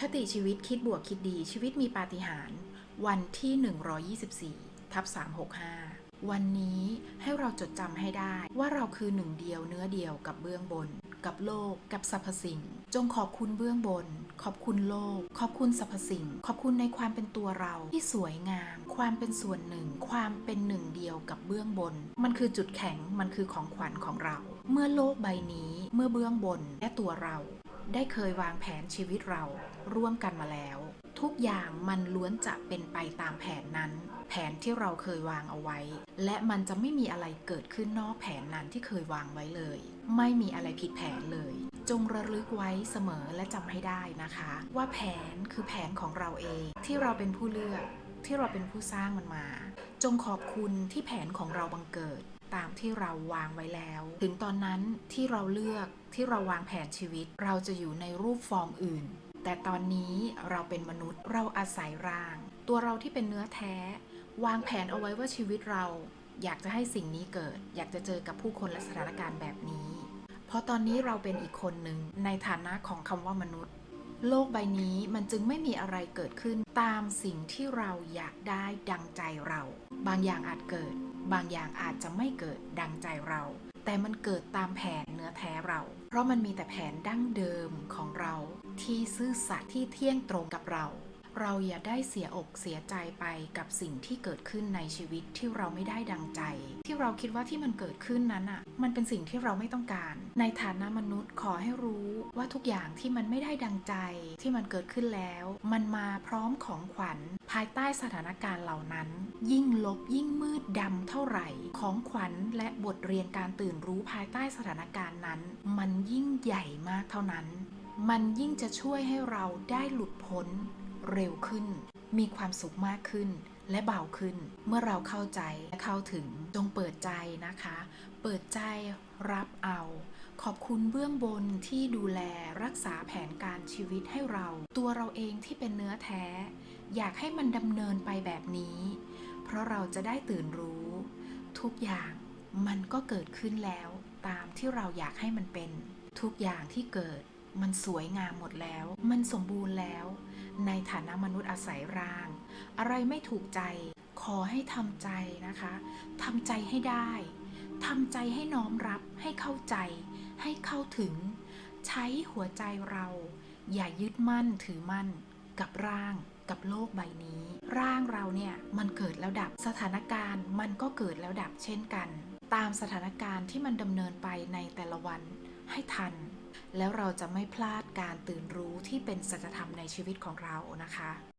คติชีวิตคิดบวกคิดดีชีวิตมีปาฏิหาริย์วันที่ 124ทับ365 วันนี้ให้เราจดจำให้ได้ว่าเราคือหนึ่งเดียวเนื้อเดียวกับเบื้องบน กับโลก กับสรรพสิ่ง จงขอบคุณเบื้องบน ขอบคุณโลก ขอบคุณสรรพสิ่ง ขอบคุณในความเป็นตัวเราที่สวยงาม ความเป็นส่วนหนึ่ง ความเป็นหนึ่งเดียวกับเบื้องบน มันคือจุดแข็งมันคือของขวัญของเรา เมื่อโลกใบนี้ เมื่อเบื้องบนและตัวเรา ได้เคยวางแผนชีวิตเราร่วมกันมาแล้ว ทุกอย่างมันล้วนจะเป็นไปตามแผนนั้น แผนที่เราเคยวางเอาไว้ และมันจะไม่มีอะไรเกิดขึ้นนอกแผนนั้นที่เคยวางไว้เลย ไม่มีอะไรผิดแผนเลย จงระลึกไว้เสมอและจำให้ได้นะคะ ว่าแผนคือแผนของเราเอง ที่เราเป็นผู้เลือกที่เราเป็นผู้สร้างมันมา จงขอบคุณที่แผนของเราบังเกิด ตามที่เราวางไว้แล้ว ถึงตอนนั้นที่เราเลือกที่เราวางแผนชีวิต เราจะอยู่ในรูปฟอร์มอื่น แต่ตอนนี้เราเป็นมนุษย์เราอาศัยร่าง ตัวเราที่เป็นเนื้อแท้ วางแผนเอาไว้ว่าชีวิตเรา อยากจะให้สิ่งนี้เกิด อยากจะเจอกับผู้คนและสถานการณ์แบบนี้ เพราะตอนนี้เราเป็นอีกคนหนึ่งในฐานะของคำว่ามนุษย์ โลกใบนี้มันจึงไม่มีอะไรเกิดขึ้นตามสิ่งที่เราอยากได้ดังใจเรา บางอย่างอาจเกิด บางอย่างอาจจะไม่เกิดดังใจเรา แต่มันเกิดตามแผนเนื้อแท้เรา เพราะมันมีแต่แผนดั้งเดิมของเรา ที่ซื่อสัตย์ที่เที่ยงตรงกับเรา เราอย่าได้เสียอกเสียใจไปกับสิ่งที่เกิดขึ้นในชีวิตที่เราไม่ได้ดังใจ ที่เราคิดว่าที่มันเกิดขึ้นนั้นอะ มันเป็นสิ่งที่เราไม่ต้องการ ในฐานะมนุษย์ขอให้รู้ว่าทุกอย่างที่มันไม่ได้ดังใจ ที่มันเกิดขึ้นแล้ว มันมาพร้อมของขวัญ ภายใต้สถานการณ์เหล่านั้น ยิ่งลบยิ่งมืดดำเท่าไหร่ ของขวัญและบทเรียนการตื่นรู้ภายใต้สถานการณ์นั้น มันยิ่งใหญ่มากเท่านั้น มันยิ่งจะช่วยให้เราได้หลุดพ้น เร็วขึ้น มีความสุขมากขึ้น และเบาขึ้น เมื่อเราเข้าใจและเข้าถึงจงเปิดใจนะคะ เปิดใจรับเอา ขอบคุณเบื้องบนที่ดูแลรักษาแผนการชีวิตให้เรา ตัวเราเองที่เป็นเนื้อแท้ อยากให้มันดำเนินไปแบบนี้ เพราะเราจะได้ตื่นรู้ ทุกอย่างมันก็เกิดขึ้นแล้ว ตามที่เราอยากให้มันเป็น ทุกอย่างที่เกิด มันสวยงามหมดแล้ว มันสมบูรณ์แล้ว ในฐานะมนุษย์อาศัยร่าง อะไรไม่ถูกใจ ขอให้ทำใจนะคะทำใจให้ได้ทำใจให้น้อมรับให้เข้าใจ ให้เข้าถึง ใช้หัวใจเรา อย่ายึดมั่นถือมั่น กับร่างกับโลกใบนี้ ร่างเราเนี่ยมันเกิดแล้วดับสถานการณ์ มันก็เกิดแล้วดับเช่นกัน ตามสถานการณ์ที่มันดำเนินไปในแต่ละวันให้ทัน แล้วเราจะไม่พลาดการตื่นรู้ที่เป็นสัจธรรมในชีวิตของเรานะคะ